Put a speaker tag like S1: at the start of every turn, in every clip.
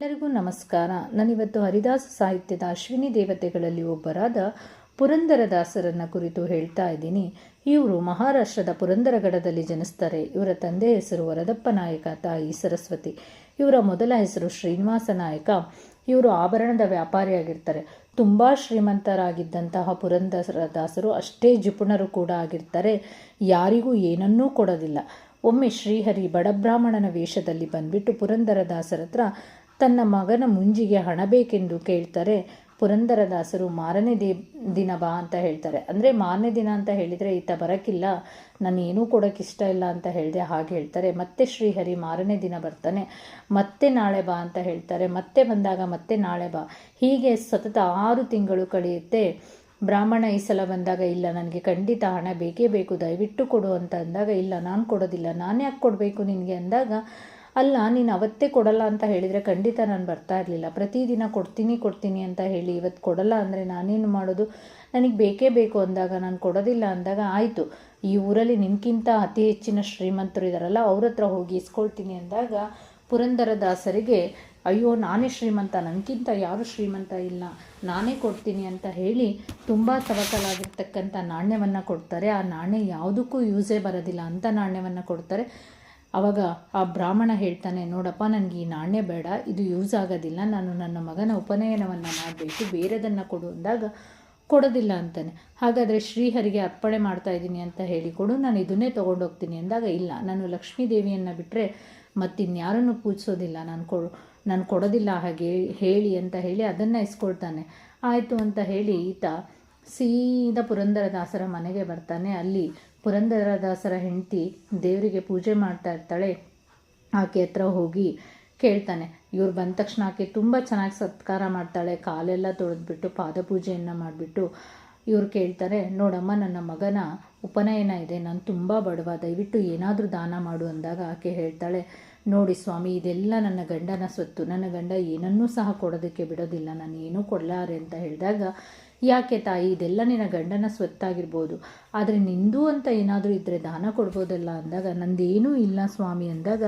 S1: ಎಲ್ಲರಿಗೂ ನಮಸ್ಕಾರ. ನಾನಿವತ್ತು ಹರಿದಾಸ ಸಾಹಿತ್ಯದ ಅಶ್ವಿನಿ ದೇವತೆಗಳಲ್ಲಿ ಒಬ್ಬರಾದ ಪುರಂದರದಾಸರನ್ನ ಕುರಿತು ಹೇಳ್ತಾ ಇದ್ದೀನಿ. ಇವರು ಮಹಾರಾಷ್ಟ್ರದ ಪುರಂದರಗಡದಲ್ಲಿ ಜನಿಸ್ತಾರೆ. ಇವರ ತಂದೆ ಹೆಸರು ವರದಪ್ಪ ನಾಯಕ, ತಾಯಿ ಸರಸ್ವತಿ. ಇವರ ಮೊದಲ ಹೆಸರು ಶ್ರೀನಿವಾಸ ನಾಯಕ. ಇವರು ಆಭರಣದ ವ್ಯಾಪಾರಿಯಾಗಿರ್ತಾರೆ. ತುಂಬ ಶ್ರೀಮಂತರಾಗಿದ್ದಂತಹ ಪುರಂದರದಾಸರು ಅಷ್ಟೇ ಜಿಪುಣರು ಕೂಡ ಆಗಿರ್ತಾರೆ. ಯಾರಿಗೂ ಏನನ್ನೂ ಕೊಡೋದಿಲ್ಲ. ಒಮ್ಮೆ ಶ್ರೀಹರಿ ಬಡಬ್ರಾಹ್ಮಣನ ವೇಷದಲ್ಲಿ ಬಂದ್ಬಿಟ್ಟು ಪುರಂದರದಾಸರ ಹತ್ರ ತನ್ನ ಮಗನ ಮುಂಜಿಗೆ ಹಣ ಬೇಕೆಂದು ಕೇಳ್ತಾರೆ. ಪುರಂದರದಾಸರು ಮಾರನೇ ದಿ, ದಿನ ಬಾ ಅಂತ ಹೇಳ್ತಾರೆ. ಅಂದರೆ ಮಾರನೇ ದಿನ ಅಂತ ಹೇಳಿದರೆ ಈತ ಬರೋಕ್ಕಿಲ್ಲ ನಾನು ಏನೂ ಕೊಡೋಕ್ಕೆ ಇಷ್ಟ ಇಲ್ಲ ಅಂತ ಹೇಳಿದೆ ಹಾಗೆ ಹೇಳ್ತಾರೆ. ಮತ್ತೆ ಶ್ರೀಹರಿ ಮಾರನೇ ದಿನ ಬರ್ತಾನೆ. ಮತ್ತೆ ನಾಳೆ ಬಾ ಅಂತ ಹೇಳ್ತಾರೆ. ಮತ್ತೆ ಬಂದಾಗ ಮತ್ತೆ ನಾಳೆ ಬಾ. ಹೀಗೆ ಸತತ ಆರು ತಿಂಗಳು ಕಳೆಯುತ್ತೆ. ಬ್ರಾಹ್ಮಣ ಈ ಸಲ ಬಂದಾಗ ಇಲ್ಲ, ನನಗೆ ಖಂಡಿತ ಹಣ ಬೇಕೇ ಬೇಕು. ದಯವಿಟ್ಟು ಕೊಡು ಅಂತ ಅಂದಾಗ ಇಲ್ಲ, ನಾನು ಕೊಡೋದಿಲ್ಲ. ನಾನು ಯಾಕೆ ಕೊಡಬೇಕು ನಿನಗೆ ಅಂದಾಗ ಅಲ್ಲ, ನೀನು ಅವತ್ತೇ ಕೊಡಲ್ಲ ಅಂತ ಹೇಳಿದರೆ ಖಂಡಿತ ನಾನು ಬರ್ತಾ ಇರಲಿಲ್ಲ. ಪ್ರತಿದಿನ ಕೊಡ್ತೀನಿ ಕೊಡ್ತೀನಿ ಅಂತ ಹೇಳಿ ಇವತ್ತು ಕೊಡಲ್ಲ ಅಂದರೆ ನಾನೇನು ಮಾಡೋದು? ನನಗೆ ಬೇಕೇ ಬೇಕು ಅಂದಾಗ, ನಾನು ಕೊಡೋದಿಲ್ಲ ಅಂದಾಗ ಆಯಿತು. ಈ ಊರಲ್ಲಿ ನಿನ್ಕಿಂತ ಅತಿ ಹೆಚ್ಚಿನ ಶ್ರೀಮಂತರು ಇದ್ದಾರಲ್ಲ ಅವ್ರ ಹತ್ರ ಹೋಗಿ ಇಸ್ಕೊಳ್ತೀನಿ ಅಂದಾಗ ಪುರಂದರದಾಸರಿಗೆ ಅಯ್ಯೋ, ನಾನೇ ಶ್ರೀಮಂತ ನನಗಿಂತ ಯಾರು ಶ್ರೀಮಂತ ಇಲ್ಲ. ನಾನೇ ಕೊಡ್ತೀನಿ ಅಂತ ಹೇಳಿ ತುಂಬ ಸವಕಲಾಗಿರ್ತಕ್ಕಂಥ ನಾಣ್ಯವನ್ನು ಕೊಡ್ತಾರೆ. ಆ ನಾಣ್ಯ ಯಾವುದಕ್ಕೂ ಯೂಸೇ ಬರೋದಿಲ್ಲ ಅಂಥ ನಾಣ್ಯವನ್ನು ಕೊಡ್ತಾರೆ. ಆವಾಗ ಆ ಬ್ರಾಹ್ಮಣ ಹೇಳ್ತಾನೆ, ನೋಡಪ್ಪ, ನನಗೆ ಈ ನಾಣ್ಯ ಬೇಡ, ಇದು ಯೂಸ್ ಆಗೋದಿಲ್ಲ, ನಾನು ನನ್ನ ಮಗನ ಉಪನಯನವನ್ನು ಮಾಡಬೇಕು, ಬೇರೆದನ್ನು ಕೊಡು ಅಂದಾಗ ಕೊಡೋದಿಲ್ಲ ಅಂತಾನೆ. ಹಾಗಾದರೆ ಶ್ರೀಹರಿಗೆ ಅರ್ಪಣೆ ಮಾಡ್ತಾ ಇದ್ದೀನಿ ಅಂತ ಹೇಳಿ ಕೊಡು, ನಾನು ಇದನ್ನೇ ತೊಗೊಂಡೋಗ್ತೀನಿ ಅಂದಾಗ, ಇಲ್ಲ, ನಾನು ಲಕ್ಷ್ಮೀ ದೇವಿಯನ್ನು ಬಿಟ್ಟರೆ ಮತ್ತಿನ್ಯಾರನ್ನು ಪೂಜಿಸೋದಿಲ್ಲ, ನಾನು ಕೊ ನಾನು ಕೊಡೋದಿಲ್ಲ ಹಾಗೆ ಹೇಳಿ ಅಂತ ಹೇಳಿ ಅದನ್ನು ಇಸ್ಕೊಳ್ತಾನೆ. ಆಯಿತು ಅಂತ ಹೇಳಿ ಈತ ಸೀದಾ ಪುರಂದರದಾಸರ ಮನೆಗೆ ಬರ್ತಾನೆ. ಅಲ್ಲಿ ಪುರಂದರದಾಸರ ಹೆಂಡತಿ ದೇವರಿಗೆ ಪೂಜೆ ಮಾಡ್ತಾ ಇರ್ತಾಳೆ, ಆಕೆ ಹತ್ರ ಹೋಗಿ ಕೇಳ್ತಾನೆ. ಇವ್ರು ಬಂದ ತಕ್ಷಣ ಆಕೆ ತುಂಬ ಚೆನ್ನಾಗಿ ಸತ್ಕಾರ ಮಾಡ್ತಾಳೆ, ಕಾಲೆಲ್ಲ ತೊಳೆದ್ಬಿಟ್ಟು ಪಾದಪೂಜೆಯನ್ನು ಮಾಡಿಬಿಟ್ಟು ಇವ್ರು ಕೇಳ್ತಾರೆ, ನೋಡಮ್ಮ, ನನ್ನ ಮಗನ ಉಪನಯನ ಇದೆ. ನಾನು ತುಂಬ ಬಡವ. ದಯವಿಟ್ಟು ಏನಾದರೂ ದಾನ ಮಾಡು ಅಂದಾಗ ಆಕೆ ಹೇಳ್ತಾಳೆ, ನೋಡಿ ಸ್ವಾಮಿ, ಇದೆಲ್ಲ ನನ್ನ ಗಂಡನ ಸ್ವತ್ತು. ನನ್ನ ಗಂಡ ಏನನ್ನೂ ಸಹ ಕೊಡೋದಕ್ಕೆ ಬಿಡೋದಿಲ್ಲ. ನಾನು ಏನೂ ಕೊಡಲಾರೆ ಅಂತ ಹೇಳಿದಾಗ, ಯಾಕೆ ತಾಯಿ, ಇದೆಲ್ಲ ನಿನ್ನ ಗಂಡನ ಸ್ವತ್ತಾಗಿರ್ಬೋದು. ಆದರೆ ನಿಂದು ಅಂತ ಏನಾದರೂ ಇದ್ದರೆ ದಾನ ಕೊಡ್ಬೋದಲ್ಲ ಅಂದಾಗ, ನಂದೇನೂ ಇಲ್ಲ ಸ್ವಾಮಿ ಅಂದಾಗ,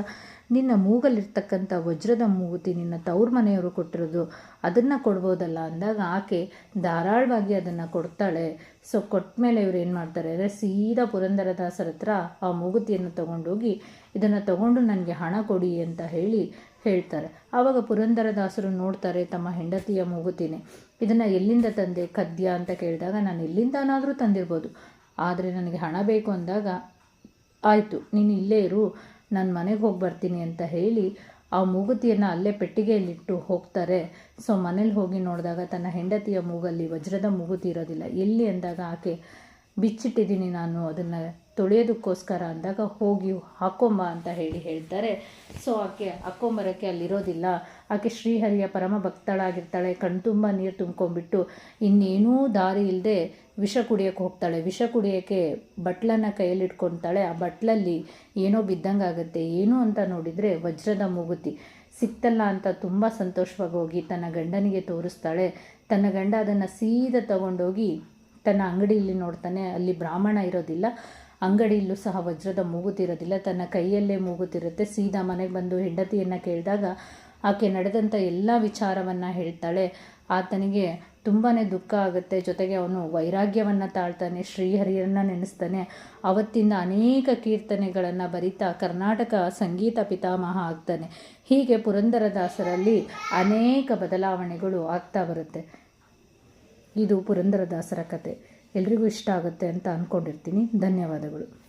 S1: ನಿನ್ನ ಮೂಗಲ್ಲಿರ್ತಕ್ಕಂಥ ವಜ್ರದ ಮೂಗುತಿ ನಿನ್ನ ತವ್ರ ಮನೆಯವರು ಕೊಟ್ಟಿರೋದು ಅದನ್ನು ಕೊಡ್ಬೋದಲ್ಲ ಅಂದಾಗ, ಆಕೆ ಧಾರಾಳವಾಗಿ ಅದನ್ನು ಕೊಡ್ತಾಳೆ. ಸೊ ಕೊಟ್ಟ ಮೇಲೆ ಇವ್ರು ಏನು ಮಾಡ್ತಾರೆ ಅಂದರೆ ಸೀದಾ ಪುರಂದರದಾಸರ ಹತ್ರ ಆ ಮೂಗುತಿಯನ್ನು ತಗೊಂಡೋಗಿ, ಇದನ್ನು ತಗೊಂಡು ನನಗೆ ಹಣ ಕೊಡಿ ಅಂತ ಹೇಳಿ ಹೇಳ್ತಾರೆ. ಆವಾಗ ಪುರಂದರದಾಸರು ನೋಡ್ತಾರೆ, ತಮ್ಮ ಹೆಂಡತಿಯ ಮೂಗುತಿನೇ, ಇದನ್ನು ಎಲ್ಲಿಂದ ತಂದೆ? ಕದ್ಯ ಅಂತ ಕೇಳಿದಾಗ, ನಾನು ಎಲ್ಲಿಂದನಾದರೂ ತಂದಿರ್ಬೋದು. ಆದರೆ ನನಗೆ ಹಣ ಬೇಕು ಅಂದಾಗ, ಆಯಿತು, ನೀನು ಇಲ್ಲೇ ಇರು, ನಾನು ಮನೆಗೆ ಹೋಗಿ ಬರ್ತೀನಿ ಅಂತ ಹೇಳಿ ಆ ಮೂಗುತಿಯನ್ನು ಅಲ್ಲೇ ಪೆಟ್ಟಿಗೆಯಲ್ಲಿಟ್ಟು ಹೋಗ್ತಾರೆ. ಸೊ ಮನೇಲಿ ಹೋಗಿ ನೋಡಿದಾಗ ತನ್ನ ಹೆಂಡತಿಯ ಮೂಗಲ್ಲಿ ವಜ್ರದ ಮೂಗುತಿ ಇರೋದಿಲ್ಲ. ಎಲ್ಲಿ ಅಂದಾಗ ಆಕೆ ಬಿಚ್ಚಿಟ್ಟಿದ್ದೀನಿ ನಾನು, ಅದನ್ನು ತೊಳೆಯೋದಕ್ಕೋಸ್ಕರ ಅಂದಾಗ ಹೋಗಿ ಹಾಕೊಂಬ ಅಂತ ಹೇಳಿ ಹೇಳ್ತಾರೆ. ಸೊ ಆಕೆ ಹಾಕೊಂಬರೋಕ್ಕೆ ಅಲ್ಲಿರೋದಿಲ್ಲ. ಆಕೆ ಶ್ರೀಹರಿಯ ಪರಮ ಭಕ್ತಳಾಗಿರ್ತಾಳೆ. ಕಣ್ತುಂಬ ನೀರು ತುಂಬ್ಕೊಂಡ್ಬಿಟ್ಟು ಇನ್ನೇನೂ ದಾರಿ ಇಲ್ಲದೆ ವಿಷ ಕುಡಿಯೋಕ್ಕೆ ಹೋಗ್ತಾಳೆ. ವಿಷ ಕುಡಿಯೋಕ್ಕೆ ಬಟ್ಲನ್ನು ಕೈಯಲ್ಲಿ ಇಟ್ಕೊತಾಳೆ ಆ ಬಟ್ಲಲ್ಲಿ ಏನೋ ಬಿದ್ದಂಗೆ ಆಗುತ್ತೆ ಏನು ಅಂತ ನೋಡಿದರೆ ವಜ್ರದ ಮೂಗುತಿ. ಸಿಕ್ತಲ್ಲ ಅಂತ ತುಂಬ ಸಂತೋಷವಾಗಿ ಹೋಗಿ ತನ್ನ ಗಂಡನಿಗೆ ತೋರಿಸ್ತಾಳೆ. ತನ್ನ ಗಂಡ ಅದನ್ನು ಸೀದಾ ತಗೊಂಡೋಗಿ ತನ್ನ ಅಂಗಡಿಯಲ್ಲಿ ನೋಡ್ತಾನೆ, ಅಲ್ಲಿ ಬ್ರಾಹ್ಮಣ ಇರೋದಿಲ್ಲ. ಅಂಗಡಿಯಲ್ಲೂ ಸಹ ವಜ್ರದ ಮೂಗುತಿರೋದಿಲ್ಲ ತನ್ನ ಕೈಯಲ್ಲೇ ಮೂಗುತಿರುತ್ತೆ ಸೀದಾ ಮನೆಗೆ ಬಂದು ಹೆಂಡತಿಯನ್ನು ಕೇಳಿದಾಗ ಆಕೆ ನಡೆದಂಥ ಎಲ್ಲ ವಿಚಾರವನ್ನು ಹೇಳ್ತಾಳೆ. ಆತನಿಗೆ ತುಂಬಾ ದುಃಖ ಆಗುತ್ತೆ. ಜೊತೆಗೆ ಅವನು ವೈರಾಗ್ಯವನ್ನು ತಾಳ್ತಾನೆ, ಶ್ರೀಹರಿಯನ್ನು ನೆನೆಸ್ತಾನೆ. ಅವತ್ತಿಂದ ಅನೇಕ ಕೀರ್ತನೆಗಳನ್ನು ಬರಿತಾ ಕರ್ನಾಟಕ ಸಂಗೀತ ಪಿತಾಮಹ ಆಗ್ತಾನೆ. ಹೀಗೆ ಪುರಂದರದಾಸರಲ್ಲಿ ಅನೇಕ ಬದಲಾವಣೆಗಳು ಆಗ್ತಾ ಬರುತ್ತೆ. ಇದು ಪುರಂದರದಾಸರ ಕತೆ. ಎಲ್ರಿಗೂ ಇಷ್ಟ ಆಗುತ್ತೆ ಅಂತ ಅಂದ್ಕೊಂಡಿರ್ತೀನಿ ಧನ್ಯವಾದಗಳು.